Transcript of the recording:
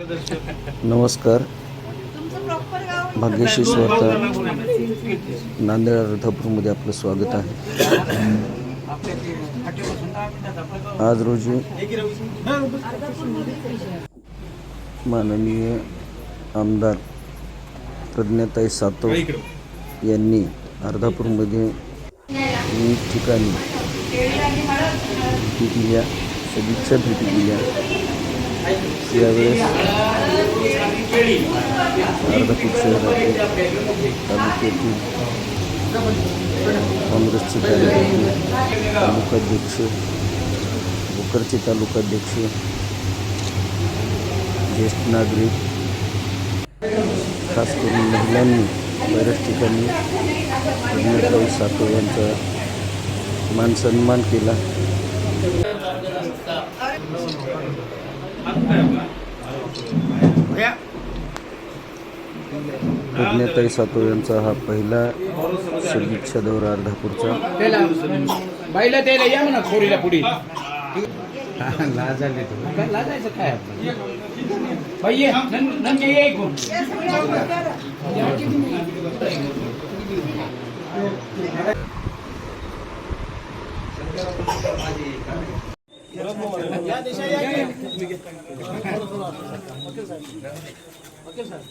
नमस्कार. भाग्यश्री स्वतः नांदेड अर्धापूरमध्ये आपलं स्वागत आहे. आज रोजी माननीय आमदार प्रज्ञाताई सातव यांनी अर्धापूरमध्ये विविध ठिकाणी भेटी दिल्या सदिच्छा भेटी दिल्या. यावेळेस अर्धापूर पक्षासाठी तालुक्यातील काँग्रेसचे कार्यकर्ते तालुकाध्यक्ष भोकरचे तालुकाध्यक्ष ज्येष्ठ नागरिक खास करून महिलांनी बऱ्याच ठिकाणी प्रज्ञाताई सातव यांचा मान सन्मान केला प्रज्ञाताई सातव यांचा हा पहिला सदिच्छा दौरा अर्धापूरचा. बाईला त्याला या म्हणा खोरीला पुढे. लाजायला काय लाजायचं काय बाई ये ये. Okay sir. Okay sir.